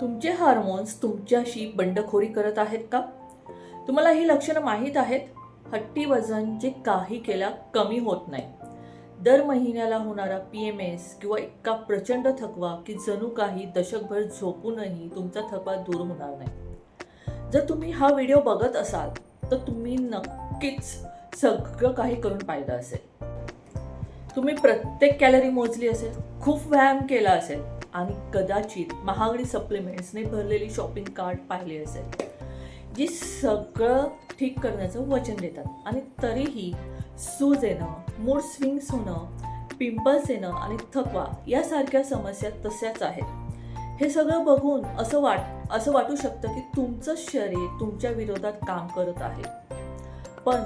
तुमचे हार्मोन्स तुमच्याशी बंडखोरी करत आहेत का? तुम्हाला ही लक्षणं माहीत आहेत? हट्टी वजन जे काही केल्या कमी होत नाही. दर महिन्याला होणारा पी एम एस किंवा इतका प्रचंड थकवा की जणू काही दशकभर झोपूनही तुमचा थकवा दूर होणार नाही. जर तुम्ही हा व्हिडिओ बघत असाल तर तुम्ही नक्कीच सगळं काही करून पाहिलं असेल. तुम्ही प्रत्येक कॅलरी मोजली असेल खूप व्यायाम केला असेल आणि कदाचित महागडी सप्लिमेंट्सने भरलेली शॉपिंग कार्ट पाहिली असेल. जी सगळं ठीक करण्याचं वचन देतात. आणि तरीही सूज येणं मूड स्विंग्स होणं पिंपल्स येणं आणि थकवा यासारख्या समस्या तशाच आहेत. हे सगळं बघून असं वाट असं वाटू शकतं की तुमचं शरीर तुमच्या विरोधात काम करत आहे. पण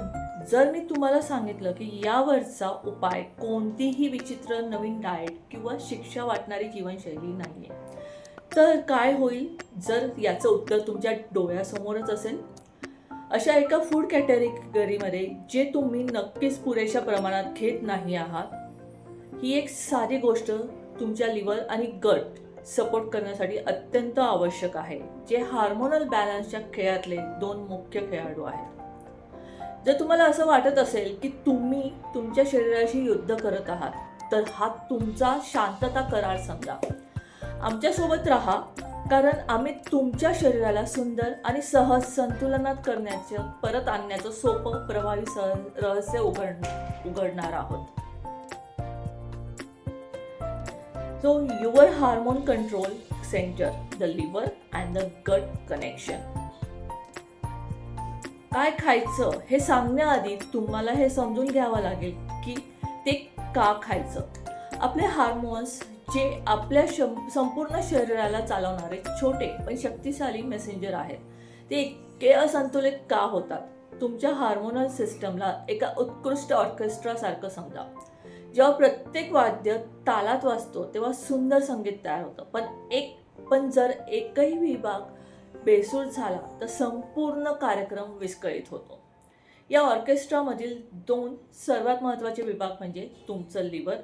जर मी तुम्हाला सांगितलं की यावरचा उपाय कोणतीही विचित्र नवीन डाएट किंवा शिक्षा वाटणारी जीवनशैली नाही आहे तर काय होईल? जर याचं उत्तर तुमच्या डोळ्यासमोरच असेल. अशा एका फूड कॅटेगरीमध्ये जे तुम्ही नक्कीच पुरेशा प्रमाणात घेत नाही आहात ही एक साधी गोष्ट तुमच्या लिव्हर आणि गट सपोर्ट करण्यासाठी अत्यंत आवश्यक आहे जे हार्मोनल बॅलन्सच्या खेळातले दोन मुख्य खेळाडू आहेत. जर तुम्हाला असं वाटत असेल की तुम्ही तुमच्या शरीराशी युद्ध करत आहात तर हा तुमचा शांतता करार समजा. आमच्यासोबत राहा कारण आम्ही तुमच्या शरीराला सुंदर आणि सहज संतुलनात करण्याचं परत आणण्याचं सोपं प्रभावी सह रहस्य उघड उघडणार आहोत. So your hormone control centre the liver and the gut connection काय खायचं हे सांगण्याआधी तुम्हाला हे समजून घ्यावं लागेल की ते का खायचं. आपले हार्मोन्स जे आपल्या शं- संपूर्ण शरीराला चालवणारे छोटे पण शक्तिशाली मेसेंजर आहेत. ते इतके असंतुलित का होतात? तुमच्या हार्मोनल सिस्टमला एका उत्कृष्ट ऑर्केस्ट्रासारखं समजा. जेव्हा प्रत्येक वाद्य तालात वाजतो तेव्हा सुंदर संगीत तयार होतं. पण एक पण जर एकही विभाग बेसूर झाला तर संपूर्ण कार्यक्रम विस्कळीत होतो. या ऑर्केस्ट्रामधील दोन सर्वात महत्त्वाचे विभाग म्हणजे तुमचं लिव्हर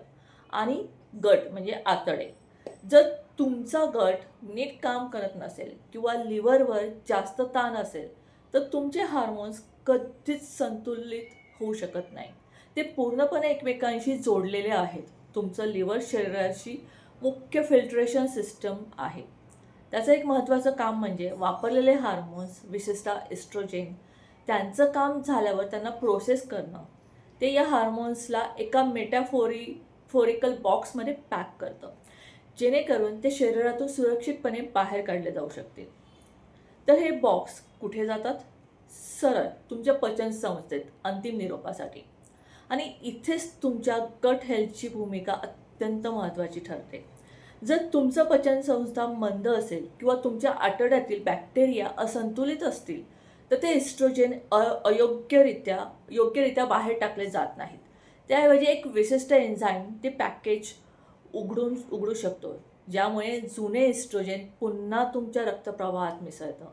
आणि गट म्हणजे आतडे. जर तुमचा गट नीट काम करत नसेल किंवा लिव्हरवर जास्त ताण असेल तर तुमचे हार्मोन्स कधीच संतुलित होऊ शकत नाही. ते पूर्णपणे एकमेकांशी जोडलेले आहेत. तुमचं लिव्हर शरीराशी मुख्य फिल्ट्रेशन सिस्टम आहे. त्याचं एक महत्त्वाचं काम म्हणजे वापरलेले हार्मोन्स विशेषतः एस्ट्रोजेन त्यांचं काम झाल्यावर त्यांना प्रोसेस करणं. ते या हार्मोन्सला एका मेटाफोरी फोरिकल बॉक्समध्ये पॅक करतं. जेणेकरून ते शरीरातून सुरक्षितपणे बाहेर काढले जाऊ शकतील. तर हे बॉक्स कुठे जातात? सरळ तुमच्या पचन संस्थेत अंतिम निरोपासाठी. आणि इथेच तुमच्या गट हेल्थची भूमिका अत्यंत महत्त्वाची ठरते. जर तुमचं पचनसंस्था मंद असेल किंवा तुमच्या आतड्यातील बॅक्टेरिया असंतुलित असतील तर ते इस्ट्रोजेन अ अयोग्यरित्या योग्यरित्या बाहेर टाकले जात नाहीत. त्याऐवजी एक विशिष्ट एन्झाईम ते पॅकेज उघडून उघडू शकतो ज्यामुळे जुने इस्ट्रोजेन पुन्हा तुमच्या रक्तप्रवाहात मिसळतं.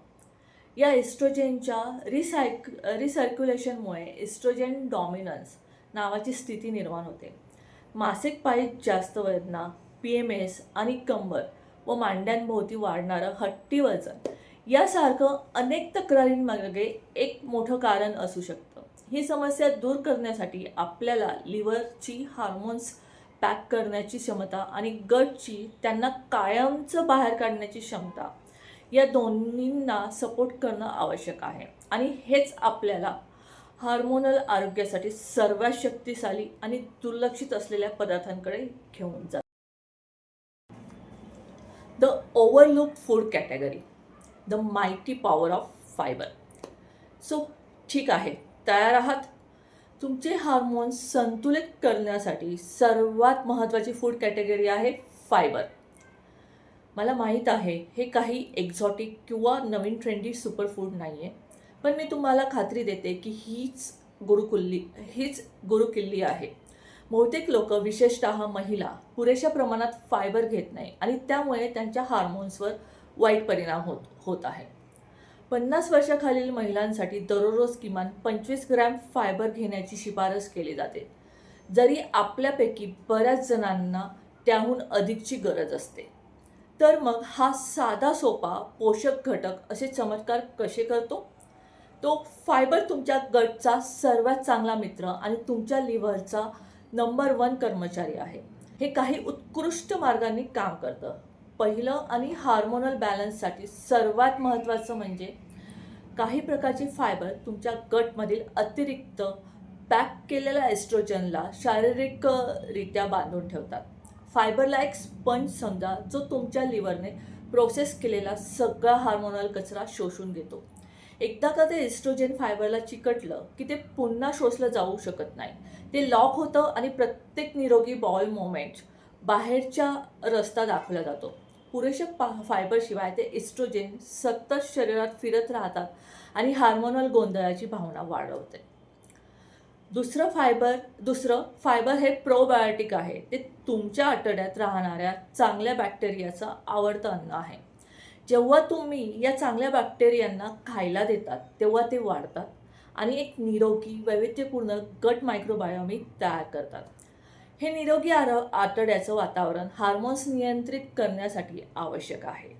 या इस्ट्रोजेनच्या रिसायक रिसर्क्युलेशनमुळे इस्ट्रोजेन डॉमिनन्स नावाची स्थिती निर्माण होते. मासिक पाळीत जास्त वेदना पी एम एस आणि कंबर व मांड्यांभोवती वाढणारं हट्टी वजन यासारखं अनेक तक्रारींमागे एक मोठं कारण असू शकतं. ही समस्या दूर करण्यासाठी आपल्याला लिव्हरची हार्मोन्स पॅक करण्याची क्षमता आणि गटची त्यांना कायमचं बाहेर काढण्याची क्षमता या दोन्हींना सपोर्ट करणं आवश्यक आहे. आणि हेच आपल्याला हार्मोनल आरोग्यासाठी सर्वात शक्तिशाली आणि दुर्लक्षित असलेल्या पदार्थांकडे घेऊन जात. The overlook food category the mighty power of fibre so ठीक आहे. तयार आहात? तुमचे हार्मोन्स संतुलित करण्यासाठी सर्वात महत्त्वाची फूड कॅटेगरी आहे फायबर मला माहीत आहे हे काही एक्झॉटिक किंवा नवीन ट्रेंडी सुपरफूड नाही आहे पण मी तुम्हाला खात्री देते की हीच गुरुकुल्ली हीच गुरुकिल्ली आहे. बहुतेक लोक विशेषतः महिला पुरेशा प्रमाणात फायबर घेत नाही आणि त्यामुळे त्यांच्या हार्मोन्सवर वाईट परिणाम होत होत आहे. पन्नास वर्षाखालील महिलांसाठी दररोज किमान पंचवीस ग्रॅम फायबर घेण्याची शिफारस केली जाते. जरी आपल्यापैकी बऱ्याच जणांना त्याहून अधिकची गरज असते. तर मग हा साधा सोपा पोषक घटक असे चमत्कार कसे करतो? तो फायबर तुमच्या गटचा सर्वात चांगला मित्र आणि तुमच्या लिव्हरचा नंबर वन कर्मचारी आहे. हे काही उत्कृष्ट मार्गांनी काम करतं. पहिलं आणि हार्मोनल बॅलन्ससाठी सर्वात महत्त्वाचं म्हणजे काही प्रकारचे फायबर तुमच्या गटमधील अतिरिक्त पॅक केलेल्या एस्ट्रोजनला शारीरिकरित्या बांधून ठेवतात. फायबरला एक स्पंज समजा जो तुमच्या लिव्हरने प्रोसेस केलेला सगळा हार्मोनल कचरा शोषून घेतो. एकदा का ते एस्ट्रोजन फायबरला चिकटलं की ते पुन्हा शोषलं जाऊ शकत नाही. ते लॉक होतं आणि प्रत्येक निरोगी बॉल मोमेंट बाहेरच्या रस्ता दाखवला जातो. पुरेशा पा फायबरशिवाय ते एस्ट्रोजेन सतत शरीरात फिरत राहतात आणि हार्मोनल गोंधळाची भावना वाढवते. दुसरं फायबर दुसरं फायबर हे प्रोबायोटिक आहे. ते तुमच्या आठवड्यात राहणाऱ्या चांगल्या बॅक्टेरियाचं आवडतं अन्न आहे. जेव्हा तुम्ही या चांगल्या बॅक्टेरियांना खायला देतात तेव्हा ते वाढतात आणि एक निरोगी वैविध्यपूर्ण गट मायक्रोबायोमिक तयार करतात. हे निरोगी आर आतड्याचं वातावरण हार्मोन्स नियंत्रित करण्यासाठी आवश्यक आहे.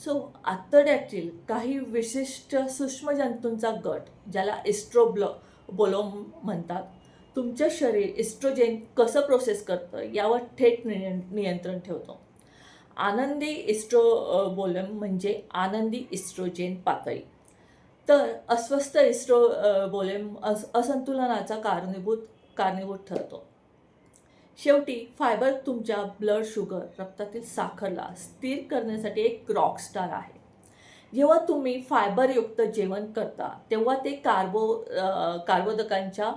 सो आतड्यातील काही विशिष्ट सूक्ष्मजंतूंचा गट ज्याला एस्ट्रोब्लो बोलोम म्हणतात तुमचं शरीर इस्ट्रोजेन कसं प्रोसेस करतं यावर थेट निय नियंत्रण ठेवतो. आनंदी इस्ट्रो बोलम म्हणजे आनंदी इस्ट्रोजेन पातळी. तर अस्वस्थ इस्ट्रो बोलेम अस असंतुलनाचा कारणीभूत कारणीभूत ठरतो. शेवटी फायबर तुमच्या ब्लड शुगर रक्तातील साखरला स्थिर करण्यासाठी एक रॉकस्टार आहे. जेव्हा तुम्ही फायबरयुक्त जेवण करता तेव्हा ते कार्बो कार्बोदकांच्या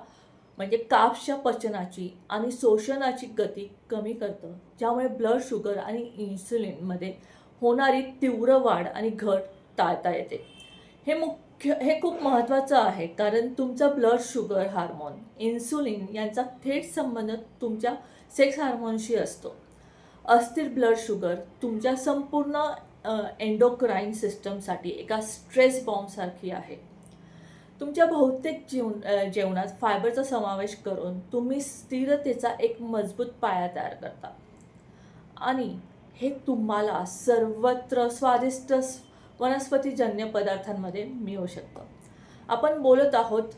म्हणजे काप्सच्या पचनाची आणि शोषणाची गती कमी करतं. ज्यामुळे ब्लड शुगर आणि इन्सुलिनमध्ये होणारी तीव्र वाढ आणि घट टाळता येते. हे मुख्य हे खूप महत्त्वाचं आहे कारण तुमचा ब्लड शुगर हार्मोन इन्सुलिन यांचा थेट संबंध तुमच्या सेक्स हार्मोनशी असतो. अस्थिर ब्लड शुगर तुमच्या संपूर्ण एंडोक्राईन सिस्टमसाठी एका स्ट्रेस बॉम्बसारखी आहे. तुमच्या बहुतेक जीवन जेवणात फायबरचा समावेश करून तुम्ही स्थिरतेचा एक मजबूत पाया तयार करता. आणि हे तुम्हाला सर्वत्र स्वादिष्ट वनस्पतीजन्य पदार्थांमध्ये मिळू शकतं. आपण बोलत आहोत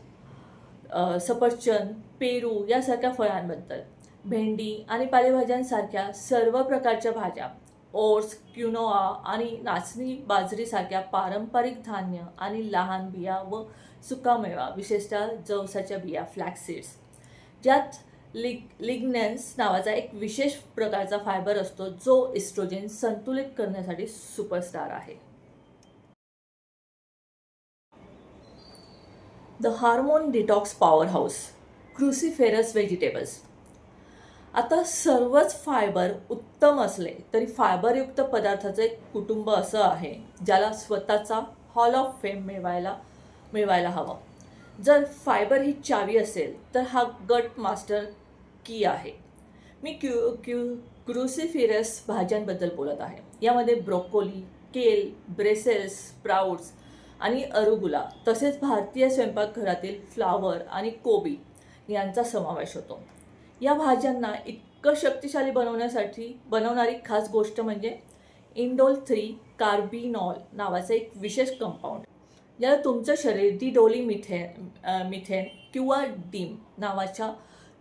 सफरचंद पेरू यासारख्या फळांबद्दल. भेंडी आणि पालेभाज्यांसारख्या सर्व प्रकारच्या भाज्या ओट्स क्युनोआ आणि नाचणी बाजरीसारख्या पारंपरिक धान्य आणि लहान बिया व सुकामेवा विशेषतः जवसाच्या बिया फ्लॅक्सीड्स ज्यात लिग लिग्नन्स नावाचा एक विशेष प्रकारचा फायबर असतो जो इस्ट्रोजेन संतुलित करण्यासाठी सुपरस्टार आहे. The hormone detox power house cruciferous vegetables आता सर्वच फायबर उत्तम असले तरी फायबरयुक्त पदार्थाचं एक कुटुंब असं आहे ज्याला स्वतःचा हॉल ऑफ फेम मिळवायला मिळवायला हवं. जर फायबर ही चावी असेल तर हा गट मास्टर की आहे. मी क्यू क्यू क्रुसिफिरस भाज्यांबद्दल बोलत आहे. यामध्ये ब्रोकोली केल ब्रेसेल्स स्प्राउट्स आणि अरुगुला तसेच भारतीय स्वयंपाकघरातील फ्लावर आणि कोबी यांचा समावेश होतो. या भाज्यांना इतकं शक्तिशाली बनवण्यासाठी बनवणारी खास गोष्ट म्हणजे इंडोल थ्री कार्बिनॉल नावाचं एक विशेष कंपाऊंड ज्याला तुमचं शरीर डिडोली मिथेन मिथेन किंवा डीम नावाच्या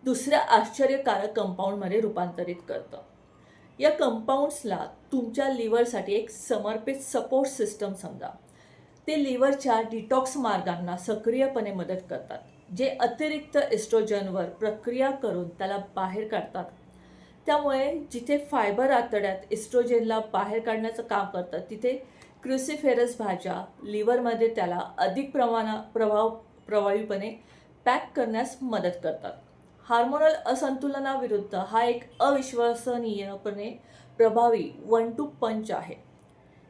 दुसऱ्या आश्चर्यकारक कंपाऊंडमध्ये रूपांतरित करतं. या कंपाऊंड्सला तुमच्या लिव्हरसाठी एक समर्पित सपोर्ट सिस्टम समजा. ते लिव्हरच्या डिटॉक्स मार्गांना सक्रियपणे मदत करतात जे अतिरिक्त एस्ट्रोजनवर प्रक्रिया करून त्याला बाहेर काढतात. त्यामुळे जिथे फायबर आतड्यात एस्ट्रोजनला बाहेर काढण्याचं काम करतात तिथे क्रुसिफेरस भाज्या लिव्हरमध्ये त्याला अधिक प्रमाणा प्रभाव प्रभावीपणे पॅक करण्यास मदत करतात. हार्मोनल असंतुलनाविरुद्ध हा एक अविश्वसनीयपणे प्रभावी वन टू पंच आहे.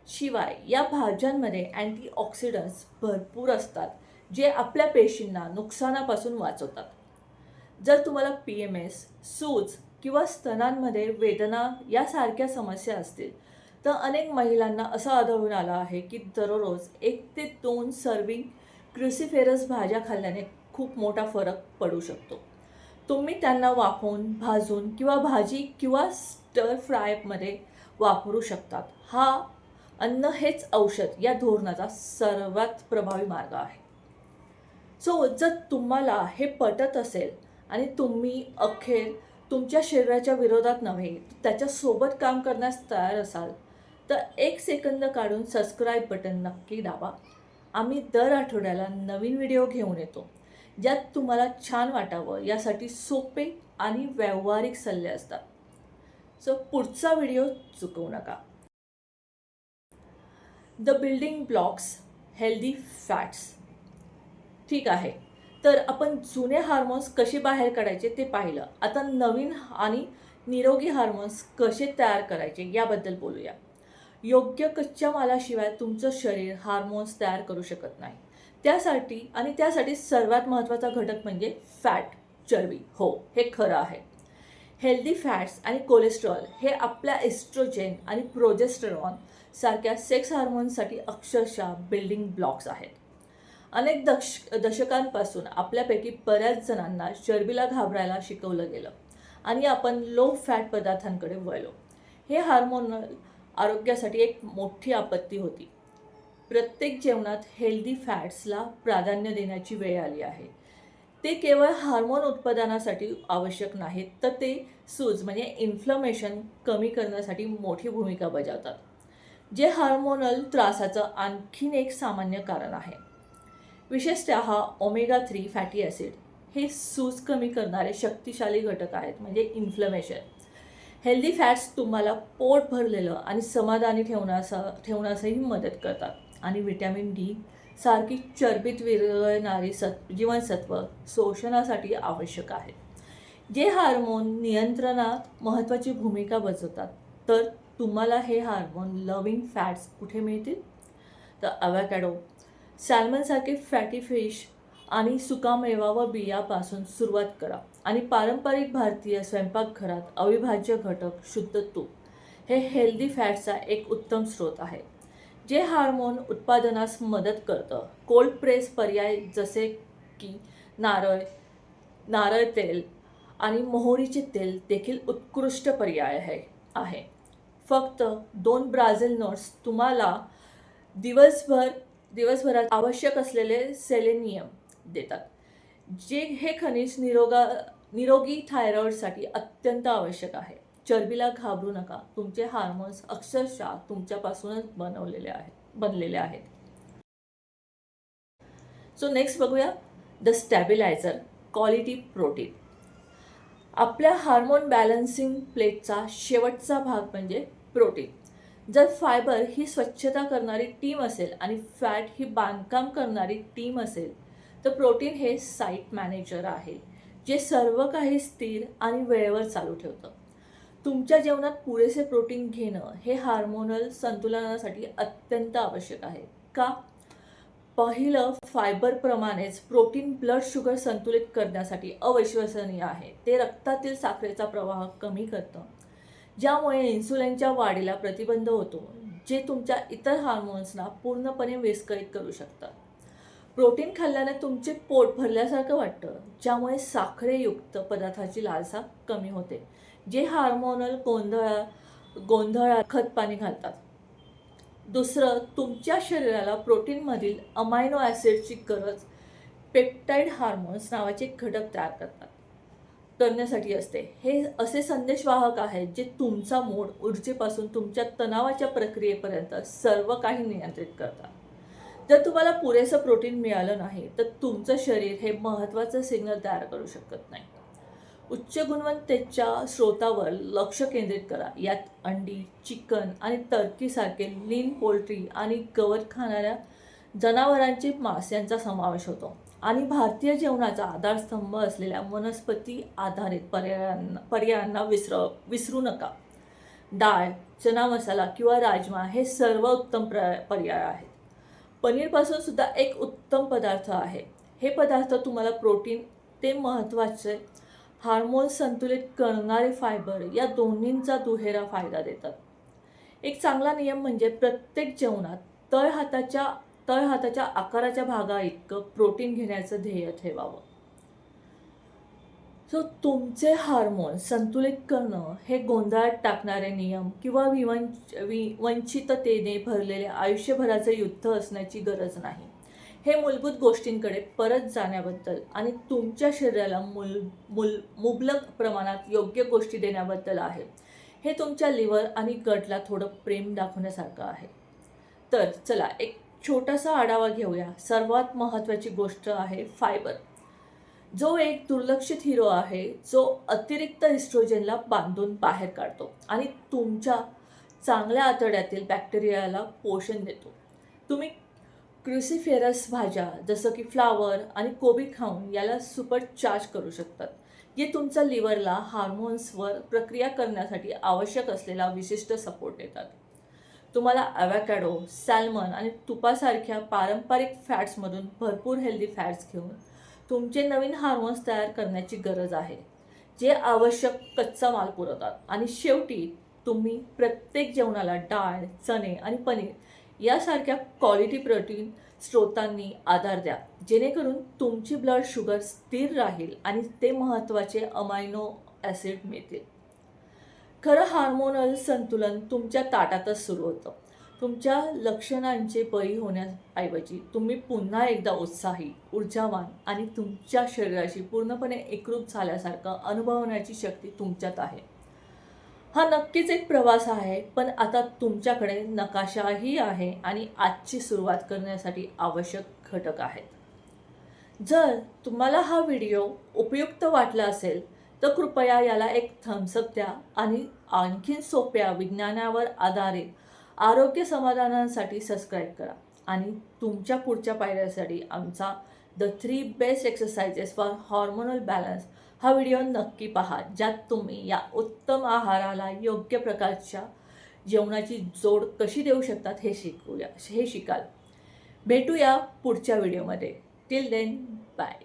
शिवाय या भाज्यांमध्ये अँटीऑक्सिडंट्स भरपूर असतात जे आपल्या पेशींना नुकसानापासून वाचवतात. जर तुम्हाला पी एम एस सूज किंवा स्तनांमध्ये वेदना यासारख्या समस्या असतील तर अनेक महिलांना असं आढळून आलं आहे की दररोज एक ते दोन सर्विंग क्रुसिफेरस भाज्या खाल्ल्याने खूप मोठा फरक पडू शकतो. तुम्ही त्यांना वाफवून भाजून किंवा भाजी किंवा स्टर फ्रायमध्ये वापरू शकतात. हा अन्न हेच औषध या धोरणाचा सर्वात प्रभावी मार्ग आहे. सो जर तुम्हाला हे पटत असेल आणि तुम्ही अखेर तुमच्या शरीराच्या विरोधात नव्हे त्याच्यासोबत काम करण्यास तयार असाल तर एक सेकंद काढून सबस्क्राईब बटन नक्की दाबा. आम्ही दर आठवड्याला नवीन व्हिडिओ घेऊन येतो. ज्यात तुम्हाला छान वाटावं यासाठी सोपे आणि व्यावहारिक सल्ले असतात. सो पुढचा व्हिडिओ चुकवू नका. The building blocks healthy fats ठीक आहे. तर आपण जुने हार्मोन्स कसे बाहेर काढायचे ते पाहिलं. आता नवीन आणि निरोगी हार्मोन्स कसे तयार करायचे याबद्दल बोलूया. योग्य कच्च्या मालाशिवाय तुमचं शरीर हार्मोन्स तयार करू शकत नाही. त्यासाठी आणि त्यासाठी सर्वात महत्त्वाचा घटक म्हणजे फॅट चरबी. हो हे खरं आहे. हेल्दी फॅट्स आणि कोलेस्ट्रॉल हे आपल्या एस्ट्रोजेन आणि प्रोजेस्टेरॉन सारख्या सेक्स हार्मोन्ससाठी अक्षरशः बिल्डिंग ब्लॉक्स आहेत. अनेक दश दशकांपासून आपल्यापैकी बऱ्याच जणांना चरबीला घाबरायला शिकवलं गेलं आणि आपण लो फॅट पदार्थांकडे वळलो. हे हार्मोनल आरोग्यासाठी एक मोठी आपत्ती होती. प्रत्येक जेवणात हेल्दी फॅट्सला प्राधान्य देण्याची वेळ आली आहे. ते केवळ हार्मोन उत्पादनासाठी आवश्यक नाहीत तर ते सूज म्हणजे इन्फ्लमेशन कमी करण्यासाठी मोठी भूमिका बजावतात जे हार्मोनल त्रासाचं आणखीन एक सामान्य कारण आहे. विशेषतः ओमेगा थ्री फॅटी ॲसिड हे सूज कमी करणारे शक्तिशाली घटक आहेत म्हणजे इन्फ्लमेशन हेल्दी फॅट्स तुम्हाला पोट भरलेलं आणि समाधानी ठेवण्यासा ठेवण्यासही मदत करतात. आणि विटॅमिन डी सारखी चरबीत विरघळणारी सत् जीवनसत्व शोषणासाठी आवश्यक आहे. जे हार्मोन नियंत्रणात महत्त्वाची भूमिका बजावतात तर तुम्हाला हे हार्मोन लविंग फॅट्स कुठे मिळतील? तर अवॅकॅडो सॅल्मनसारखे फॅटी फिश आणि सुकामेवा व बियापासून सुरुवात करा. आणि पारंपरिक भारतीय स्वयंपाकघरात अविभाज्य घटक शुद्ध तूप हे हेल्दी फॅट्सचा एक उत्तम स्रोत आहे. जे हार्मोन उत्पादनास मदत करतं. कोल्ड प्रेस पर्याय जसे की नारळ नारळ तेल आणि मोहरीचे तेल देखील उत्कृष्ट पर्याय आहे. आहे. फक्त दोन ब्राझील नट्स तुम्हाला दिवसभर दिवसभरात आवश्यक असलेले सेलेनियम देतात. जे हे खनिज निरोगा निरोगी थायरॉईडसाठी अत्यंत आवश्यक आहे. चरबीला घाबरू नका. तुमचे हार्मोन्स अक्षरशः तुमच्यापासूनच बनवलेले आहेत बनलेले आहेत. सो नेक्स्ट बघूया. द स्टॅबिलायझर क्वालिटी प्रोटीन आपल्या हार्मोन बॅलन्सिंग प्लेटचा शेवटचा भाग म्हणजे प्रोटीन जर फायबर ही स्वच्छता करणारी टीम असेल आणि फॅट ही बांधकाम करणारी टीम असेल तर प्रोटीन हे साईट मॅनेजर आहे. जे सर्व काही स्थिर आणि वेळेवर चालू ठेवतं. तुमच्या जेवणात पुरेसे प्रोटीन घेणं हे हार्मोनल संतुलनासाठी अत्यंत आवश्यक आहे. का? पहिलं फायबरप्रमाणेच प्रोटीन ब्लड शुगर संतुलित करण्यासाठी अविश्वसनीय आहे. ते रक्तातील साखरेचा प्रवाह कमी करतं. ज्यामुळे इन्सुलिनच्या वाढीला प्रतिबंध होतो जे तुमच्या इतर हार्मोन्सना पूर्णपणे विस्कळीत करू शकतात. प्रोटीन खाल्ल्याने तुमचे पोट भरल्यासारखं वाटतं ज्यामुळे साखरेयुक्त पदार्थाची लालसा कमी होते जे हार्मोनल गोंधळा गोंधळा खतपाणी घालतात. दुसरं तुमच्या शरीराला प्रोटीनमधील अमायनो ॲसिडची गरज पेप्टाईड हार्मोन्स नावाचे घटक तयार करतात. करण्यासाठी असते. हे असे संदेशवाहक आहेत जे तुमचा मूड ऊर्जेपासून तुमच्या तणावाच्या प्रक्रियेपर्यंत सर्व काही नियंत्रित करतात. जर तुम्हाला पुरेसं प्रोटीन मिळालं नाही तर तुमचं शरीर हे महत्त्वाचं सिग्नल तयार करू शकत नाही. उच्च गुणवत्तेच्या स्रोतावर लक्ष केंद्रित करा. यात अंडी चिकन आणि टर्कीसारखे लीन पोल्ट्री आणि गवत खाणाऱ्या जनावरांचे मांस यांचा समावेश होतो. आणि भारतीय जेवणाचा आधारस्तंभ असलेल्या वनस्पती आधारित पर्यायांना पर्यायांना विसर विसरू नका. डाळ चना मसाला किंवा राजमा हे सर्व उत्तम प्र पर्याय आहेत. पनीरपासून सुद्धा एक उत्तम पदार्थ आहे. हे पदार्थ तुम्हाला प्रोटीन ते महत्त्वाचे हार्मोन संतुलित करणारे फायबर या दोन्हींचा दुहेरा फायदा देतात. एक चांगला नियम म्हणजे प्रत्येक जेवणात तळ हाताच्या तळ हाताच्या आकाराच्या भागा इतकं प्रोटीन घेण्याचं ध्येय ठेवावं. सो तुमचे हार्मोन संतुलित करणं हे गोंधळात टाकणारे नियम किंवा विवंच वि वंचिततेने भरलेले आयुष्यभराचं युद्ध असण्याची गरज नाही. हे मूलभूत गोष्टींकडे परत जाण्याबद्दल आणि तुमच्या शरीराला मूल मूल मुबलक प्रमाणात योग्य गोष्टी देण्याबद्दल आहे. हे तुमच्या लिव्हर आणि गटला थोडं प्रेम दाखवण्यासारखं आहे. तर चला एक छोटासा आढावा घेऊया. सर्वात महत्त्वाची गोष्ट आहे फायबर. जो एक दुर्लक्षित हिरो आहे जो अतिरिक्त इस्ट्रोजनला बांधून बाहेर काढतो आणि तुमच्या चांगल्या आतड्यातील बॅक्टेरियाला पोषण देतो. तुम्ही क्रुसिफेरस भाज्या जसं की फ्लावर आणि कोबी खाऊन याला सुपर चार्ज करू शकतात. जे तुमच्या लिव्हरला हार्मोन्सवर प्रक्रिया करण्यासाठी आवश्यक असलेला विशिष्ट सपोर्ट देतात. तुम्हाला ॲवॅकॅडो सॅल्मन आणि तुपासारख्या पारंपरिक फॅट्समधून भरपूर हेल्दी फॅट्स घेऊन तुमचे नवीन हार्मोन्स तयार करण्याची गरज आहे जे आवश्यक कच्चा माल पुरवतात. आणि शेवटी तुम्ही प्रत्येक जेवणाला डाळ चणे आणि पनीर यासारख्या क्वालिटी प्रोटीन स्रोतांनी आधार द्या. जेणेकरून तुमची ब्लड शुगर स्थिर राहील आणि ते महत्त्वाचे अमायनो ॲसिड मिळतील. खरं हार्मोनल संतुलन तुमच्या ताटातच सुरू होतं. तुमच्या लक्षणांचे बळी होण्याऐवजी तुम्ही पुन्हा एकदा उत्साही ऊर्जावान आणि तुमच्या शरीराशी पूर्णपणे एकरूप झाल्यासारखं अनुभवण्याची शक्ती तुमच्यात आहे. हा नक्कीच एक प्रवास आहे पण आता तुमच्याकडे नकाशाही आहे आणि आजची सुरुवात करण्यासाठी आवश्यक घटक आहेत. जर तुम्हाला हा व्हिडिओ उपयुक्त वाटला असेल तर कृपया याला एक थम्सअप द्या आणि आणखीन सोप्या विज्ञानावर आधारित आरोग्य समाधानांसाठी सबस्क्राईब करा. आणि तुमच्या पुढच्या पायऱ्यासाठी आमचा the three best exercises for hormonal balance हा व्हिडिओ नक्की पहा ज्यात तुम्ही या उत्तम आहाराला योग्य प्रकारच्या जेवणाची जोड कशी देऊ शकतात हे शिकूया हे शिकाल. भेटूया पुढच्या व्हिडिओमध्ये टिल देन बाय